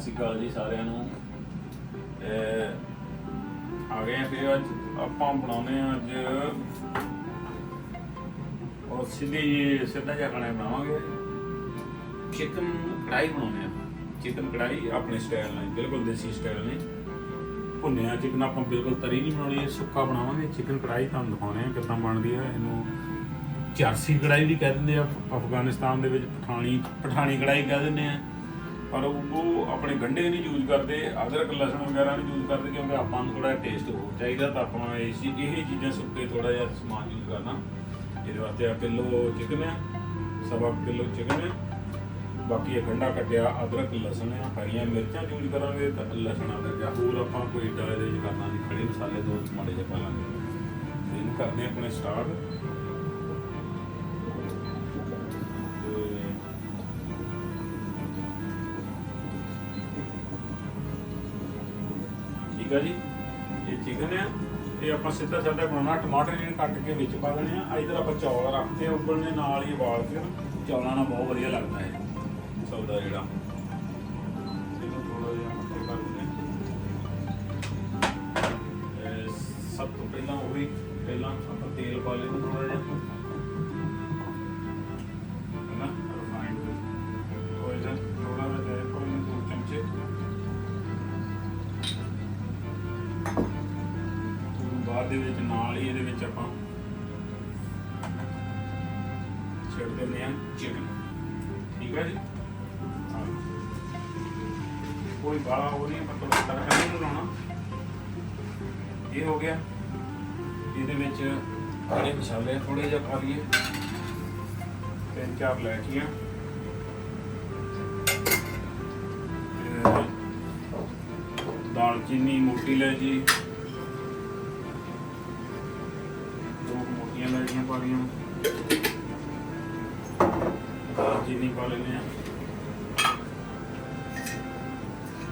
ਸਤਿ ਸ਼੍ਰੀ ਅਕਾਲ ਜੀ ਸਾਰਿਆਂ ਨੂੰ। ਇਹ ਆ ਗਏ ਫਿਰ ਅੱਜ ਆਪਾਂ ਬਣਾਉਨੇ ਆ ਅੱਜ ਉਹ ਸਿੱਧੀ ਜਿਹੀ- ਸਿੱਧਾ ਜਿਹਾ ਖਾਣਾ ਬਣਾਵਾਂਗੇ। ਚਿਕਨ ਕੜਾਈ ਬਣਾਉਨੇ ਆ। ਚਿਕਨ ਕੜਾਈ ਆਪਣੇ ਸਟਾਈਲ ਨਾਲ, ਬਿਲਕੁਲ ਦੇਸੀ ਸਟਾਈਲ ਨੇ ਭੁੰਨਿਆ ਚਿਕਨ, ਆਪਾਂ ਬਿਲਕੁਲ ਤਰੀ ਨਹੀਂ ਬਣਾਉਣੀ, ਸੁੱਕਾ ਬਣਾਵਾਂਗੇ। ਚਿਕਨ ਕੜਾਈ ਤੁਹਾਨੂੰ ਦਿਖਾਉਣੇ ਆ ਕਿੱਦਾਂ ਬਣਦੀ ਆ। ਇਹਨੂੰ ਚਾਰਸੀ ਕੜਾਈ ਵੀ ਕਹਿ ਦਿੰਦੇ ਆ ਅਫਗਾਨਿਸਤਾਨ ਦੇ ਵਿੱਚ ਪਠਾਣੀ ਪਠਾਣੀ ਕੜਾਈ ਕਹਿ ਦਿੰਦੇ ਆ। ਪਰ ਉਹ ਆਪਣੇ ਗੰਢੇ ਨਹੀਂ ਯੂਜ਼ ਕਰਦੇ, ਅਦਰਕ, ਲਸਣ ਵਗੈਰਾ ਨਹੀਂ ਯੂਜ਼ ਕਰਦੇ ਕਿਉਂਕਿ ਆਪਾਂ ਨੂੰ ਥੋੜਾ ਟੇਸਟ ਹੋਰ ਚਾਹੀਦਾ ਤਾਂ ਆਪਾਂ ਇਹ ਚੀ- ਇਹ ਚੀਜ਼ਾਂ ਸੁੱਕੇ ਥੋੜਾ ਜਿਹਾ ਸਮਾਨ ਯੂਜ਼ ਕਰਨਾ। ਇਹਦੇ ਵਾਸਤੇ ਆ ਕਿਲੋ ਚਿਕਨ ਆ, ਸਵਾ ਕਿਲੋ ਚਿਕਨ ਆ। ਬਾਕੀ ਇਹ ਗੰਢਾ ਕੱਟਿਆ, ਅਦਰਕ, ਲਸਣ ਆ, ਹਰੀਆਂ ਮਿਰਚਾਂ ਯੂਜ਼ ਕਰਾਂਗੇ ਤਾਂ ਲਸਣ, ਅਦਰਕ ਜਾਂ ਹੋਰ ਆਪਾਂ ਕੋਈ ਏਡਾ ਇਹਦੇ ਵਿੱਚ ਕਰਨਾ ਨਹੀਂ, ਖੜੇ ਮਸਾਲੇ ਦੋ ਮਾੜੇ ਜਿਹੇ ਪਾ ਲਾਂਗੇ। ਤੇ ਇਹਨੂੰ ਕਰਦੇ ਆਪਣੇ ਸਟਾਰਟ ਠੀਕ ਆ ਜੀ। ਇਹ ਚਿਕਨ ਆ। ਇਹ ਆਪਾਂ ਸਿੱਧਾ ਸਾਦਾ ਬਣਾਉਣਾ ਟਮਾਟਰ ਜਿਹੜੇ ਕੱਟ ਕੇ ਵਿੱਚ ਪਾ ਦੇਣੇ ਆ। ਇਧਰ ਆਪਾਂ ਚੌਲ ਰੱਖਦੇ ਆ ਉਬਲਣੇ ਨਾਲ ਹੀ ਉਬਾਲ ਕੇ ਚੌਲਾਂ ਨਾਲ ਬਹੁਤ ਵਧੀਆ ਲੱਗਦਾ ਹੈ ਸੌਦਾ ਜਿਹੜਾ। ਇਹਨੂੰ ਥੋੜਾ ਜਿਹਾ ਮੱਥੇ ਕਰ ਦਿੰਦੇ ਸਭ ਤੋਂ ਪਹਿਲਾਂ ਉਹ ਵੀ ਪਹਿਲਾਂ ਆਪਾਂ ਤੇਲ ਪਾ ਲੈਣਾ ਥੋੜਾ ਜਿਹਾ। ਹੀ ਇਹਦੇ ਵਿੱਚ ਆਪਾਂ ਛੱਡ ਦਿੰਦੇ ਆ ਚਿਕਨ ਠੀਕ ਹੈ ਜੀ। ਕੋਈ ਬਾਲਾ ਹੋ ਨਹੀਂ ਪਰ ਥੋੜਾ ਤੜਕਾ ਨਹੀਂ ਲਾਉਣਾ। ਇਹ ਹੋ ਗਿਆ। ਇਹਦੇ ਵਿੱਚ ਖੜੇ ਮਸਾਲੇ ਥੋੜੇ ਜਿਹਾ ਪਾ ਲਈਏ। ਤਿੰਨ ਚਾਰ ਲੈਚੀਆਂ ਦਾਲਚੀਨੀ ਮੋਟੀ ਇਲਾਇਚੀ। ਦੋ ਇਲਾਇਚੀਆਂ ਪਾ ਲਈਆਂ ਦਾਲਚੀਨੀ ਪਾ ਲੈਂਦੇ ਆ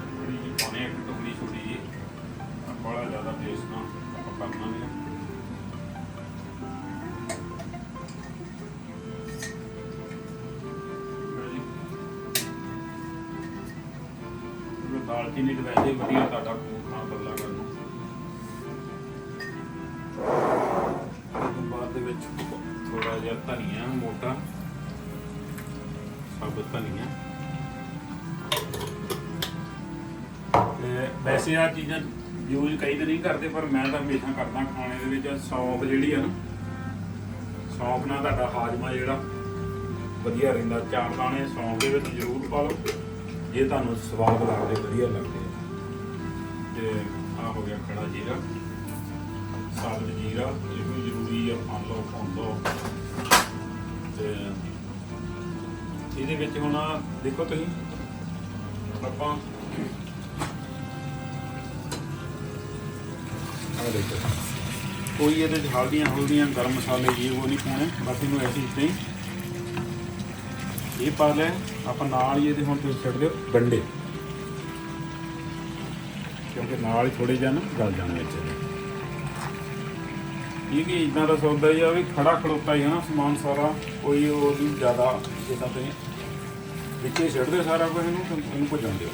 ਥੋੜੀ ਜਿਹੀ ਪਾਣੇ ਇੱਕ ਟੁਕੜੀ ਛੋਟੀ ਜੀ ਬੜਾ ਜ਼ਿਆਦਾ ਟੇਸਟ ਨਾ ਆਪਾਂ ਕਰਨਾ ਨਹੀਂ ਦਾਲਚੀਨੀ ਤੇ ਵੈਸੇ ਵਧੀਆ ਤੁਹਾਡਾ ਥੋੜਾ ਧਨੀਆ, ਮੋਟਾ। ਸਾਬਤ ਧਨੀਆ। ਤੇ ਵੈਸੇ ਆ ਚੀਜ਼ਾਂ ਯੂਜ਼ ਕਈ ਤੇ ਨਹੀਂ ਕਰਦੇ, ਪਰ ਮੈਂ ਤਾਂ ਹਮੇਸ਼ਾ ਕਰਦਾ ਖਾਣੇ ਦੇ ਵਿੱਚ। ਸੌਂਫ ਜਿਹੜੀ ਆ ਨਾ, ਸੌਂਫ ਨਾਲ ਤੁਹਾਡਾ ਹਾਜ਼ਮਾ ਜਿਹੜਾ ਵਧੀਆ ਰਹਿੰਦਾ। ਚਾਰ ਦਾਣੇ ਸੌਂਫ ਦੇ ਵਿੱਚ ਜ਼ਰੂਰ ਪਾ ਲਓ। ਜੇ ਤੁਹਾਨੂੰ ਸਵਾਦ ਲੱਗਦੇ, ਵਧੀਆ ਲੱਗਦੇ। ਤੇ ਆ ਹੋ ਗਿਆ ਖੜਾ ਜੀਰਾ। ਸਾਬਤ ਜੀਰਾ, ਇਹ ਵੀ ਜ਼ਰੂਰੀ ਆ। ਪਾ ਲਓ, ਭੁੰਨ ਲਓ। ਤੇ ਇਹਦੇ ਵਿੱਚ ਹੁਣ ਆਹ ਦੇਖੋ ਤੁਸੀਂ, ਆਪਾਂ ਆ ਦੇਖੋ। ਕੋਈ ਇਹਦੇ ਚ ਹਲਦੀਆਂ ਹਲਦੀਆਂ ਗਰਮ ਮਸਾਲੇ ਇਹ ਉਹ ਨਹੀਂ ਪਾਉਣੇ ਬਸ ਇਹਨੂੰ ਐਸੀ ਇਦਾਂ ਹੀ ਇਹ ਪਾ ਲੈ, ਆਪਾਂ ਨਾਲ ਹੀ ਇਹਦੇ ਹੁਣ ਤੁਸੀਂ ਛੱਡ ਦਿਓ ਗੰਡੇ ਕਿਉਂਕਿ ਨਾਲ ਹੀ ਥੋੜੇ ਜਿਹਾ ਨਾ ਗਲ ਜਾਣ ਵਿੱਚ। ਇਹ ਵੀ ਇਦਾਂ ਦਾ ਸੌਦਾ ਹੀ ਆ ਵੀ ਖੜਾ ਖੜੋਤਾ ਹੀ ਹੈ ਨਾ ਸਮਾਨ ਸਾਰਾ, ਕੋਈ ਉਹ ਨਹੀਂ ਜ਼ਿਆਦਾ ਜਿੱਦਾਂ 'ਤੇ ਵਿੱਚੇ ਛੱਡਦੇ ਸਾਰਾ ਕੁਝ ਇਹਨੂੰ, ਤੇ ਇਹਨੂੰ ਭੁੱਜਣ ਦਿਓ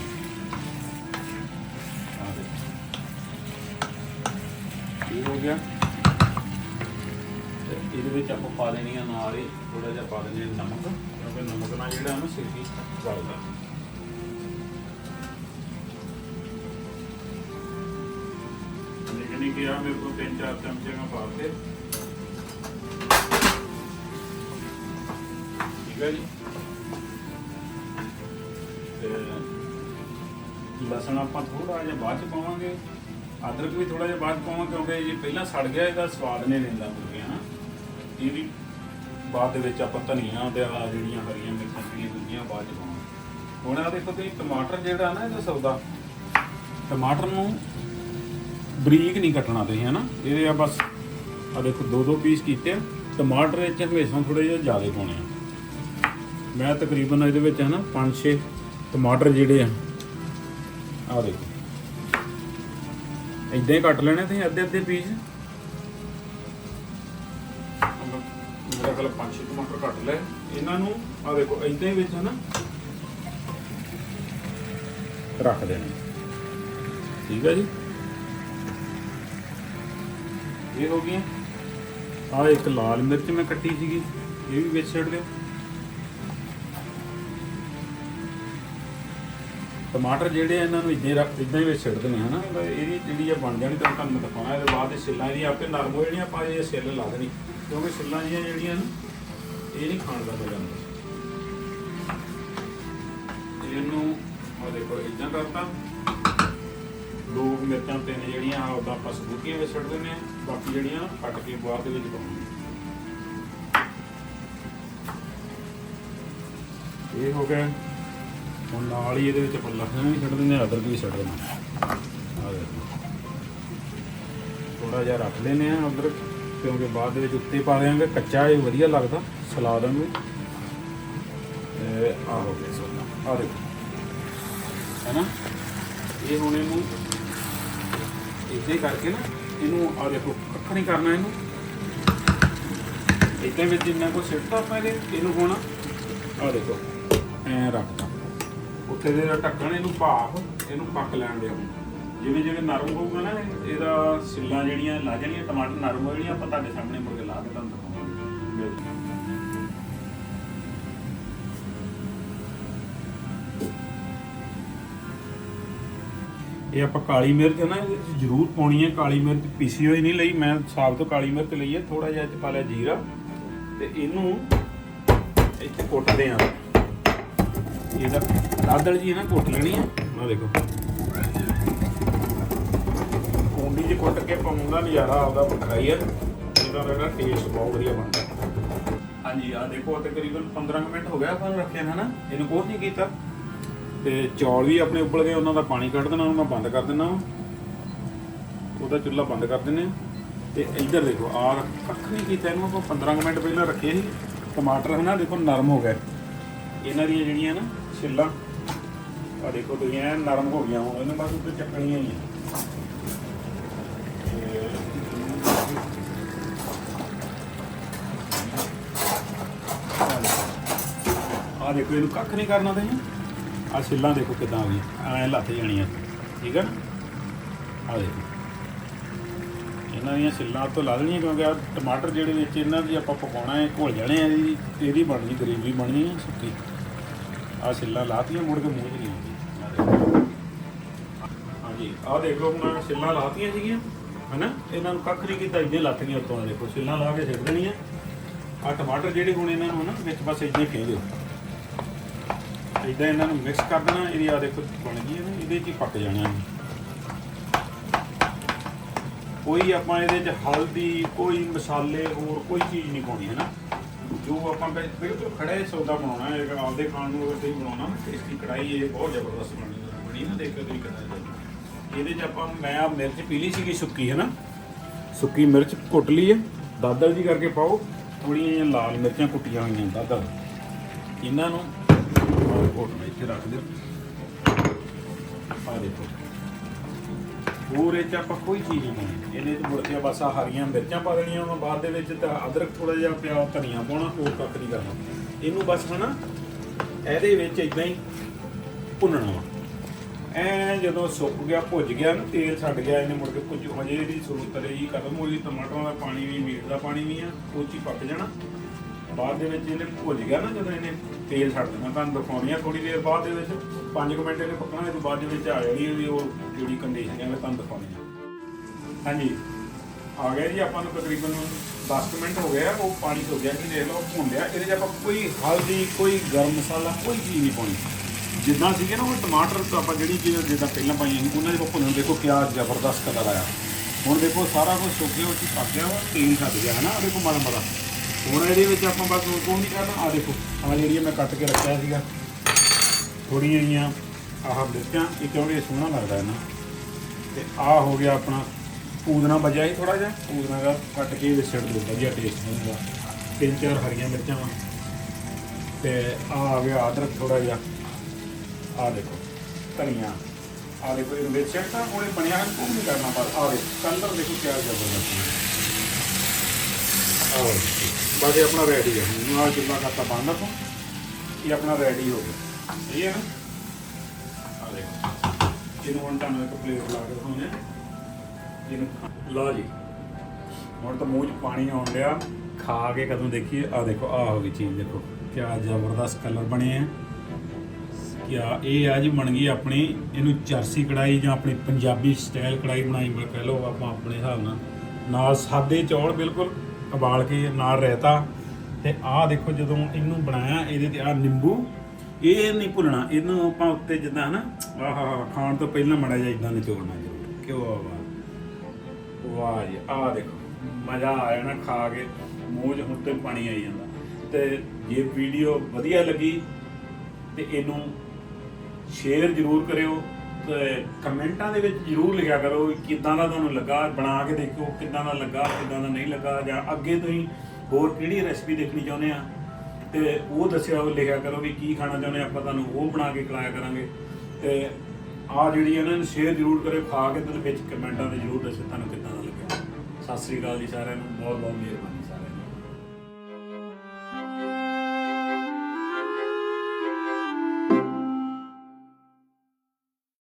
ਇਹ ਹੋ ਗਿਆ। ਤੇ ਇਹਦੇ ਵਿੱਚ ਆਪਾਂ ਪਾ ਲੈਣੀ ਆ ਨਾਲ ਹੀ ਥੋੜਾ ਜਿਹਾ ਪਾ ਲੈਣੀ ਆ ਨਮਕ। ਕਿਉਂਕਿ ਨਮਕ ਨਾਲ ਜਿਹੜਾ ਨਾ ਛੇਤੀ ਗਲਦਾ ਨਿਕਲੀ ਗਿਆ ਮੇਰੇ ਕੋਲ ਤਿੰਨ ਚਾਰ ਚਮਚੇ ਮੈਂ ਪਾ ਕੇ। ਠੀਕ ਹੈ ਜੀ। ਲਸਣ ਆਪਾਂ ਥੋੜਾ ਜਿਹਾ ਬਾਅਦ ਚ ਪਾਵਾਂਗੇ। ਅਦਰਕ ਵੀ ਥੋੜਾ ਜਿਹਾ ਬਾਅਦ 'ਚ ਕਿਉਂਕਿ ਜੇ ਪਹਿਲਾਂ ਸੜ ਗਿਆ, ਇਹਦਾ ਸਵਾਦ ਨਹੀਂ ਰਹਿੰਦਾ ਮੁਰਗੀਆਂ ਨਾ। ਇਹ ਵੀ ਬਾਅਦ ਦੇ ਵਿੱਚ ਆਪਾਂ ਧਨੀਆ ਤੇ ਆ ਜਿਹੜੀਆਂ ਹਰੀਆਂ ਮਿਰਚਾਂ ਜਿਹੜੀਆਂ ਦੂਜੀਆਂ ਬਾਅਦ ਚ ਪਾਵਾਂਗੇ। ਹੁਣ ਆ ਦੇਖੋ ਤੁਸੀਂ ਟਮਾਟਰ ਜਿਹੜਾ ਨਾ, ਇਹਦਾ ਸੌਦਾ। ਟਮਾਟਰ ਨੂੰ ਬਰੀਕ ਨਹੀਂ ਕੱਟਣਾ ਤੁਸੀਂ, ਹਨਾ? ਇਹਦੇ ਆ ਬਸ ਆ ਦੇਖੋ ਦੋ ਦੋ ਪੀਸ ਕੀਤੇ ਆ। ਟਮਾਟਰ ਵਿੱਚ ਹਮੇਸ਼ਾ ਥੋੜੇ ਜਿਹਾ ਜ਼ਿਆਦਾ ਪਾਉਣੇ ਆ। ਮੈਂ ਤਕਰੀਬਨ ਇਹਦੇ ਵਿੱਚ, ਹਨਾ 5-6 ਟਮਾਟਰ ਜਿਹੜੇ ਆ ਆ ਦੇਖੋ। ਇਦਾਂ ਹੀ ਕੱਟ ਲੈਣੇ ਤੁਸੀਂ ਅੱਧੇ ਅੱਧੇ ਪੀਸ ਮੇਰਾ ਕੋਲ 5-6 ਟਮਾਟਰ ਕੱਟ ਲਏ। ਇਹਨਾਂ ਨੂੰ ਆ ਦੇਖੋ ਇਦਾਂ ਹੀ ਵਿੱਚ, ਹਨਾ, ਰੱਖ ਦੇਣਾ ਠੀਕ ਹੈ ਜੀ? ਇਹ ਹੋ ਗਈਆਂ। ਆ ਇੱਕ ਲਾਲ ਮਿਰਚ ਮੈਂ ਕੱਟੀ ਸੀਗੀ, ਇਹ ਵੀ ਵਿੱਚ ਛੱਡ ਦਿਓ। ਟਮਾਟਰ ਜਿਹੜੇ ਆ, ਇਹਨਾਂ ਨੂੰ ਇਦਾਂ ਹੀ ਰੱਖ, ਇਦਾਂ ਹੀ ਵਿੱਚ ਛੱਡ ਦੇਣੇ, ਹਨਾ? ਇਹਦੀ ਜਿਹੜੀ ਆ ਬਣ ਜਾਣੀ ਤਾਂ ਤੁਹਾਨੂੰ ਦਿਖਾਉਣਾ, ਇਹਦੇ ਬਾਅਦ ਇਹ ਛਿੱਲਾਂ ਇਹਦੀਆਂ ਆਪੇ ਨਰਮ ਹੋ ਜਾਣੀਆਂ, ਆਪਾਂ ਇਹ ਛਿੱਲ ਲਾ ਦੇਣੀ। ਕਿਉਂਕਿ ਛਿੱਲਾਂ ਜੀਆਂ ਜਿਹੜੀਆਂ ਨਾ, ਇਹ ਨਹੀਂ ਖਾਣ ਦਾ ਮਜ਼ਾ ਆਉਂਦਾ ਇਹਨੂੰ ਆ ਦੇਖੋ, ਇਦਾਂ ਕਰਤਾ। ਲੋਕ ਮਿਰਚਾਂ ਤਿੰਨ ਜਿਹੜੀਆਂ ਆ, ਉਹਦਾ ਆਪਾਂ ਸਬੂਤੀਆਂ ਵਿੱਚ ਛੱਡ ਦਿੰਦੇ ਆ, ਬਾਕੀ ਜਿਹੜੀਆਂ ਕੱਟ ਕੇ ਬਾਅਦ ਦੇ ਵਿੱਚ ਪਾਉਂਦੇ ਇਹ ਹੋ ਗਿਆ, ਹੁਣ ਨਾਲ ਹੀ ਇਹਦੇ ਵਿੱਚ ਆਪਾਂ ਲਸਣ ਵੀ ਛੱਡ ਦਿੰਦੇ ਆ, ਅਦਰਕ ਵੀ ਛੱਡ ਦਿੰਦੇ ਆ। ਥੋੜਾ ਜਿਹਾ ਰੱਖ ਲੈਨੇ ਆ ਅਦਰਕ, ਕਿਉਂਕਿ ਬਾਅਦ ਦੇ ਵਿੱਚ ਉੱਤੇ ਪਾ ਦੇਾਂਗੇ ਕੱਚਾ ਇਹ ਵਧੀਆ ਲੱਗਦਾ, ਸਲਾਦ ਨੂੰ ਆ ਹੋ ਗਿਆ ਸੋਨਾ। ਆ ਦੇਖੋ। ਹੈਨਾ ਇਹ ਹੁਣ ਇਹਨੂੰ ਇੱਦਾਂ ਹੀ ਕਰਕੇ ਨਾ ਇਹਨੂੰ ਆ ਦੇਖੋ ਕੱਖ ਨਹੀਂ ਕਰਨਾ ਇਹਨੂੰ। ਇੱਦਾਂ ਵਿੱਚ ਜਿੰਨਾ ਕੋ ਸਿੱਟਦਾ ਆਪਾਂ ਇਹਦੇ, ਇਹਨੂੰ ਹੁਣ ਆ ਦੇਖੋ, ਐ ਰੱਖਦਾ ਉੱਥੇ ਦੇ ਢੱਕਣ ਇਹਨੂੰ ਭਾਫ, ਇਹਨੂੰ ਪੱਕ ਲੈਣ ਦਿਓ। ਜਿਵੇਂ ਜਿਵੇਂ ਨਰਮ ਹੋਊਗਾ ਨਾ, ਇਹਦਾ ਸਿੱਲਾਂ ਜਿਹੜੀਆਂ ਲਾ ਜਾਣੀਆਂ, ਟਮਾਟਰ ਨਰਮ ਹੋ ਜਾਣੀਆਂ, ਆਪਾਂ ਤੁਹਾਡੇ ਸਾਹਮਣੇ ਮੁੜ ਕੇ ਲਾ ਕੇ ਤੁਹਾਨੂੰ ਦਿਖਾਵਾਂਗੇ। ਇਹ ਆਪਾਂ ਕਾਲੀ ਮਿਰਚ ਹੈ ਨਾ ਇਹਦੇ ਵਿੱਚ ਜ਼ਰੂਰ ਪਾਉਣੀ ਹੈ, ਕਾਲੀ ਮਿਰਚ ਪੀਸੀ ਹੋਈ ਨਹੀਂ ਲਈ, ਮੈਂ ਸਾਬਤ ਕਾਲੀ ਮਿਰਚ ਲਈ ਹੈ ਥੋੜਾ ਜਿਹਾ 'ਚ ਪਾ ਲਿਆ ਜੀਰਾ ਤੇ ਇਹਨੂੰ ਇੱਥੇ ਕੁੱਟਦੇ ਆਂ ਇਹਦਾ ਦਾਦਲ ਜੀ ਹੈ ਨਾ, ਕੁੱਟ ਲੈਣੀ ਹੈ। ਆ ਦੇਖੋ। ਕੋਂਡੀ ਜੀ ਕੁੱਟ ਕੇ ਪਾਉਂਦਾ ਨਜ਼ਾਰਾ ਆਪਦਾ ਵੱਖਰਾ ਹੀ ਹੈ, ਇਹਦਾ ਇਹਦਾ ਟੇਸਟ ਬਹੁਤ ਵਧੀਆ ਬਣਦਾ। ਹਾਂਜੀ ਆ ਦੇਖੋ, ਤਕਰੀਬਨ 15 ਕੁ ਮਿੰਟ ਹੋ ਗਿਆ ਆਪਾਂ ਰੱਖਿਆ ਹੈ ਨਾ? ਇਹਨੂੰ ਕੁਝ ਨਹੀਂ ਕੀਤਾ। ਤੇ ਚੌਲ ਵੀ ਆਪਣੇ ਉੱਬਲ ਗਏ ਉਹਨਾਂ ਦਾ ਪਾਣੀ ਕੱਢ ਦੇਣਾ, ਉਹਨਾਂ ਬੰਦ ਕਰ ਦੇਣਾ ਉਹਦਾ ਚੁੱਲ੍ਹਾ ਬੰਦ ਕਰ ਦਿੰਦੇ ਹਾਂ ਤੇ ਇੱਧਰ ਦੇਖੋ ਆ ਕੱਖ ਨਹੀਂ ਕੀਤਾ ਇਹਨੂੰ ਆਪਾਂ 15 ਕੁ ਮਿੰਟ ਪਹਿਲਾਂ ਰੱਖੇ ਸੀ। ਟਮਾਟਰ ਹੈ ਨਾ, ਦੇਖੋ ਨਰਮ ਹੋ ਗਏ। ਇਹਨਾਂ ਦੀਆਂ ਜਿਹੜੀਆਂ ਨਾ ਛਿੱਲਾਂ ਆ ਦੇਖੋ ਤੁਸੀਂ, ਐਨ ਨਰਮ ਹੋ ਗਈਆਂ ਹੁਣ, ਇਹਨਾਂ ਬਸ ਉੱਤੇ ਚੱਕਣੀਆਂ ਹੀ ਆ। ਦੇਖੋ, ਇਹਨੂੰ ਕੱਖ ਨਹੀਂ ਕਰਨਾ ਤੁਸੀਂ। ਆ ਛਿੱਲਾਂ ਦੇਖੋ ਕਿਦਾਂ ਆ ਗਈਆਂ। ਐਂ ਲੱਥ ਜਾਣੀਆਂ। ਠੀਕ ਹੈ ਨਾ? ਆ ਦੇਖੋ। ਇਹਨਾਂ ਦੀਆਂ ਛਿੱਲਾਂ ਤੋਂ ਲਾ ਦੇਣੀਆਂ ਕਿਉਂਕਿ ਆ ਟਮਾਟਰ ਜਿਹੜੇ ਵਿੱਚ ਇਹਨਾਂ ਦੀ ਆਪਾਂ ਪਕਾਉਣਾ ਹੈ, ਘੁਲ ਜਾਣੇ ਆ, ਇਹਦੀ ਇਹਦੀ ਬਣਨੀ ਗਰੇਵੀ ਬਣਨੀ ਹੈ ਸੁੱਕੀ। ਆ ਛਿੱਲਾਂ ਲਾਤੀਆਂ, ਮੁੜ ਕੇ ਮੂੰਹ 'ਚ ਨਹੀਂ ਆਉਂਦੀ ਹਾਂਜੀ ਆ ਦੇਖੋ ਹੁਣ ਛਿੱਲਾਂ ਲਾਤੀਆਂ ਸੀਗੀਆਂ, ਹਨਾ? ਇਹਨਾਂ ਨੂੰ ਕੱਖ ਨਹੀਂ ਕੀਤਾ ਇੱਦਾਂ ਹੀ ਲੱਥ ਗਈਆਂ ਉੱਤੋਂ ਆਹ ਦੇਖੋ। ਛਿੱਲਾਂ ਲਾ ਕੇ ਛੱਡ ਦੇਣੀਆਂ। ਆ ਟਮਾਟਰ ਜਿਹੜੇ ਹੁਣ ਇਹਨਾਂ ਨੂੰ ਹਨਾ ਵਿੱਚ ਬਸ ਇੱਦਾਂ ਹੀ ਫੇਰ ਦਿਓ। ਇਦਾਂ ਇਹਨਾਂ ਨੂੰ ਮਿਕਸ ਕਰ ਦੇਣਾ, ਇਹਦੀ ਆ ਦੇਖੋ ਬਣ ਗਈ ਹੈ ਨਾ, ਇਹਦੇ 'ਚ ਹੀ ਪੱਕ ਜਾਣਾ ਇਹ ਕੋਈ ਆਪਾਂ ਇਹਦੇ 'ਚ ਹਲਦੀ, ਕੋਈ ਮਸਾਲੇ, ਹੋਰ ਕੋਈ ਚੀਜ਼ ਨਹੀਂ ਪਾਉਣੀ, ਹੈ ਨਾ? ਜੋ ਆਪਾਂ ਬਿਲਕੁਲ ਖੜੇ ਸੌਦਾ ਬਣਾਉਣਾ ਹੈ, ਅਗਰ ਆਪਦੇ ਖਾਣ ਨੂੰ ਅਗਰ ਤੁਸੀਂ ਬਣਾਉਣਾ ਨਾ ਟੇਸਟੀ ਕੜਾਈ ਇਹ ਬਹੁਤ ਜ਼ਬਰਦਸਤ ਬਣਦੀ ਬਣੀ ਨਾ ਦੇਖੋ ਤੁਸੀਂ ਕਿੰਨਾ ਇਹਦੇ 'ਚ ਆਪਾਂ, ਮੈਂ ਆ ਮਿਰਚ ਪੀਲੀ ਸੀਗੀ ਸੁੱਕੀ, ਹੈ ਨਾ? ਸੁੱਕੀ ਮਿਰਚ ਕੁੱਟ ਲਈ ਹੈ। ਦਾਦਲ ਜੀ ਕਰਕੇ ਪਾਓ ਥੋੜੀਆਂ ਜਿਹੀਆਂ ਲਾਲ ਮਿਰਚਾਂ ਕੁੱਟੀਆਂ ਹੋਈਆਂ ਦਾਦਲ ਇਹਨਾਂ ਨੂੰ ਆਹ ਇੱਥੇ ਰੱਖ ਦਿਓ ਆ ਦੇਖੋ ਹੋਰ ਇਹ ਚ ਆਪਾਂ ਕੋਈ ਚੀਜ਼ ਨਹੀਂ ਪਾਉਣੀ। ਇਹਦੇ ਚ ਮੁੜ ਬਸ ਆ ਹਰੀਆਂ ਮਿਰਚਾਂ ਪਾ ਦੇਣੀਆਂ ਉਹਨਾਂ ਬਾਅਦ ਦੇ ਵਿੱਚ ਤਾਂ ਅਦਰਕ ਥੋੜਾ ਜਿਹਾ ਪਿਆ, ਧਨੀਆ ਪਾਉਣਾ, ਹੋਰ ਕੱਖ ਨਹੀਂ ਕਰਨਾ। ਇਹਨੂੰ ਬਸ ਹਨਾ, ਇਹਦੇ ਵਿੱਚ ਇਦਾਂ ਹੀ ਭੁੰਨਣਾ ਵਾ। ਐ ਜਦੋਂ ਸੁੱਕ ਗਿਆ, ਭੁੱਜ ਗਿਆ ਨਾ, ਤੇਲ ਛੱਡ ਗਿਆ, ਇਹਨੇ ਮੁੜ ਕੇ ਭੁੱਜ ਹਜੇ ਇਹਦੀ ਸੂਰਤ ਰਹੀ ਕਦਮ ਹੋਈ ਟਮਾਟਰਾਂ ਦਾ ਪਾਣੀ ਵੀ, ਮੀਟ ਦਾ ਪਾਣੀ ਵੀ ਆ, ਉਹ 'ਚ ਪੱਕ ਜਾਣਾ। ਬਾਅਦ ਦੇ ਵਿੱਚ ਇਹਨੇ ਭੁੱਜ ਗਿਆ ਨਾ ਜਦੋਂ ਇਹਨੇ ਤੇਲ ਛੱਡ ਦੇਣਾ ਤੁਹਾਨੂੰ ਦਿਖਾਉਣੀ ਆ ਥੋੜੀ ਦੇਰ ਬਾਅਦ ਦੇ ਵਿੱਚ। 5 ਮਿੰਟ ਇਹਨੇ ਪੱਕਣਾ ਇਹ ਤੋਂ ਬਾਅਦ ਦੇ ਵਿੱਚ ਆ ਜਾਣੀ ਇਹਦੀ ਉਹ ਜਿਹੜੀ ਕੰਡੀਸ਼ਨ ਹੈ ਮੈਂ ਤੁਹਾਨੂੰ ਦਿਖਾਉਣੀ ਆ। ਹਾਂਜੀ। ਆ ਗਿਆ ਜੀ ਆਪਾਂ ਨੂੰ ਤਕਰੀਬਨ 10 ਕੁ ਮਿੰਟ ਹੋ ਗਏ ਆ, ਉਹ ਪਾਣੀ ਸੁੱਕ ਗਿਆ ਕਿ ਦੇਖ ਲਓ ਭੁੰਨ ਲਿਆ। ਇਹਦੇ 'ਚ ਆਪਾਂ ਕੋਈ ਹਲਦੀ, ਕੋਈ ਗਰਮ ਮਸਾਲਾ, ਕੋਈ ਚੀਜ਼ ਨਹੀਂ ਪਾਉਣੀ। ਜਿੱਦਾਂ ਸੀਗੇ ਨਾ ਉਹ ਟਮਾਟਰ ਤਾਂ ਆਪਾਂ ਜਿਹੜੀ ਚੀਜ਼ ਜਿੱਦਾਂ ਪਹਿਲਾਂ ਪਾਈਆਂ ਸੀ, ਉਹਨਾਂ ਦੇ ਆਪਾਂ ਭੁੰਨਣ ਦੇਖੋ ਕਿਆ ਜ਼ਬਰਦਸਤ ਕਲਰ ਆਇਆ। ਹੁਣ ਦੇਖੋ ਸਾਰਾ ਕੁਝ ਸੁੱਕ ਗਿਆ, ਉਹ 'ਚ ਪੱਕ ਗਿਆ ਵਾ, ਤੇਲ ਛੱਡ ਗਿਆ, ਹਨਾ? ਆਹ ਦੇਖੋ ਮਾੜਾ ਮਾੜਾ ਹੁਣ ਇਹਦੇ ਵਿੱਚ ਆਪਾਂ ਬਸ ਹੋਰ ਕੋਈ ਨਹੀਂ ਕਰਨਾ? ਆ ਦੇਖੋ ਆ ਜਿਹੜੀ ਮੈਂ ਕੱਟ ਕੇ ਰੱਖਿਆ ਸੀਗਾ ਥੋੜੀਆਂ ਜਿਹੀਆਂ ਆਹ ਮਿਰਚਾਂ, ਇਹ ਕਿਉਂਕਿ ਸੋਹਣਾ ਲੱਗਦਾ ਹੈ ਨਾ ਤੇ ਆ ਹੋ ਗਿਆ ਆਪਣਾ ਪੂਦਨਾ ਬਜਿਆ ਹੀ ਥੋੜਾ ਜਿਹਾ, ਪੂਦਨਾ ਦਾ ਕੱਟ ਕੇ ਵਿੱਚ ਛੱਡ ਦਿਓ ਵਧੀਆ ਟੇਸਟ ਹੁੰਦਾ ਤਿੰਨ ਚਾਰ ਹਰੀਆਂ ਮਿਰਚਾਂ ਵਾ। ਤੇ ਆ ਆ ਗਿਆ ਅਦਰਕ ਥੋੜਾ ਜਿਹਾ। ਆ ਦੇਖੋ, ਧਨੀਆ। ਆ ਦੇਖੋ, ਇਹ ਵਿੱਚ ਛੱਡਤਾ ਉਹਨੇ ਬਣਿਆ ਹੈ ਕੋਈ ਨਹੀਂ ਕਰਨਾ ਪਰ ਆ ਦੇਖੋ, ਕਲਰ ਦੇਖੋ ਕਿਆ ਜ਼ਬਰਦਸਤ ਹੈ। ਆਹ ਬਾਕੀ ਆਪਣਾ ਰੈਡੀ ਹੈ ਹੁਣ ਆ ਚੁੱਲਾ ਕਰਤਾ ਬੰਦ ਰੱਖੋ ਇਹ ਆਪਣਾ ਰੈਡੀ ਹੋ ਗਿਆ। ਸਹੀ ਹੈ ਨਾ? ਆ ਦੇਖੋ। ਹੁਣ ਤੁਹਾਨੂੰ ਇੱਕ ਪਲੇਟ ਲਾ ਕੇ ਦਿਖਾਉਂਦੇ ਆ। ਇਹਨੂੰ ਖਾ- ਜੀ। ਹੁਣ ਤਾਂ ਮੂੰਹ 'ਚ ਪਾਣੀ ਆਉਣ ਡਿਆ। ਖਾ ਕੇ ਕਦੋਂ ਦੇਖੀਏ? ਆ ਦੇਖੋ ਆ ਹੋ ਗਈ ਚੀਜ਼ ਦੇਖੋ। ਕਿਆ ਜ਼ਬਰਦਸਤ ਕਲਰ ਬਣੇ ਆ। ਕਿਆ ਇਹ ਆ ਜੀ ਬਣ ਗਈ ਆਪਣੀ, ਇਹਨੂੰ ਚਰਸੀ ਕੜਾਈ ਜਾਂ ਆਪਣੀ ਪੰਜਾਬੀ ਸਟਾਈਲ ਕੜਾਈ ਬਣਾਈ ਮੈਂ ਕਹਿ ਲਓ ਆਪਾਂ ਆਪਣੇ ਹਿਸਾਬ ਨਾਲ। ਨਾਲ ਸਾਦੇ ਚੌਲ ਬਿਲਕੁਲ। ਉਬਾਲ ਕੇ ਨਾਲ ਰਹਿਤਾ ਤੇ ਆਹ ਦੇਖੋ ਜਦੋਂ ਇਹਨੂੰ ਬਣਾਇਆ, ਇਹਦੇ ਤੇ ਆਹ ਨਿੰਬੂ, ਇਹ ਨਹੀਂ ਭੁੱਲਣਾ ਇਹਨੂੰ ਆਪਾਂ ਉੱਤੇ ਜਿੱਦਾਂ ਹਨਾ, ਆਹਾ ਖਾਣ ਤੋਂ ਪਹਿਲਾਂ ਮੜਾ ਜਾ ਇਦਾਂ ਨਿਚੋੜਨਾ ਜ਼ਰੂਰ, ਕਿਉਂ ਆ ਵਾਹ। ਵਾਹ ਜੀ, ਆਹ ਦੇਖੋ, ਮਜ਼ਾ ਆਇਆ ਨਾ ਖਾ ਕੇ, ਮੂੰਹ 'ਚ ਹੁਣ ਤੇ ਪਾਣੀ ਆਈ ਜਾਂਦਾ। ਤੇ ਜੇ ਵੀਡੀਓ ਵਧੀਆ ਲੱਗੀ, ਤੇ ਇਹਨੂੰ ਸ਼ੇਅਰ ਜ਼ਰੂਰ ਕਰਿਓ ਕਮੈਂਟਾਂ ਦੇ ਵਿੱਚ ਜ਼ਰੂਰ ਲਿਖਿਆ ਕਰੋ ਵੀ ਕਿੱਦਾਂ ਦਾ ਤੁਹਾਨੂੰ ਲੱਗਾ, ਬਣਾ ਕੇ ਦੇਖੋ ਕਿੱਦਾਂ ਦਾ ਲੱਗਾ, ਕਿੱਦਾਂ ਦਾ ਨਹੀਂ ਲੱਗਾ, ਜਾਂ ਅੱਗੇ ਤੁਸੀਂ ਹੋਰ ਕਿਹੜੀ ਰੈਸਪੀ ਦੇਖਣੀ ਚਾਹੁੰਦੇ ਆ? ਤੇ ਉਹ ਦੱਸਿਆ ਲਿਖਿਆ ਕਰੋ ਵੀ ਕੀ ਖਾਣਾ ਚਾਹੁੰਦੇ ਆਪਾਂ ਤੁਹਾਨੂੰ ਉਹ ਬਣਾ ਕੇ ਖਿਲਾਇਆ ਕਰਾਂਗੇ। ਤੇ ਆ ਜਿਹੜੀ ਇਹਨਾਂ ਨੂੰ ਸ਼ੇਅਰ ਜ਼ਰੂਰ ਕਰਿਓ, ਖਾ ਕੇ ਤੇ ਵਿੱਚ ਕਮੈਂਟਾਂ ਦੇ ਜ਼ਰੂਰ ਦੱਸਿਓ ਤੁਹਾਨੂੰ ਕਿੱਦਾਂ ਦਾ ਲੱਗਿਆ ਸਤਿ ਸ੍ਰੀ ਅਕਾਲ ਜੀ ਸਾਰਿਆਂ ਨੂੰ ਬਹੁਤ ਬਹੁਤ ਮਿਹਰਬਾਨੀ।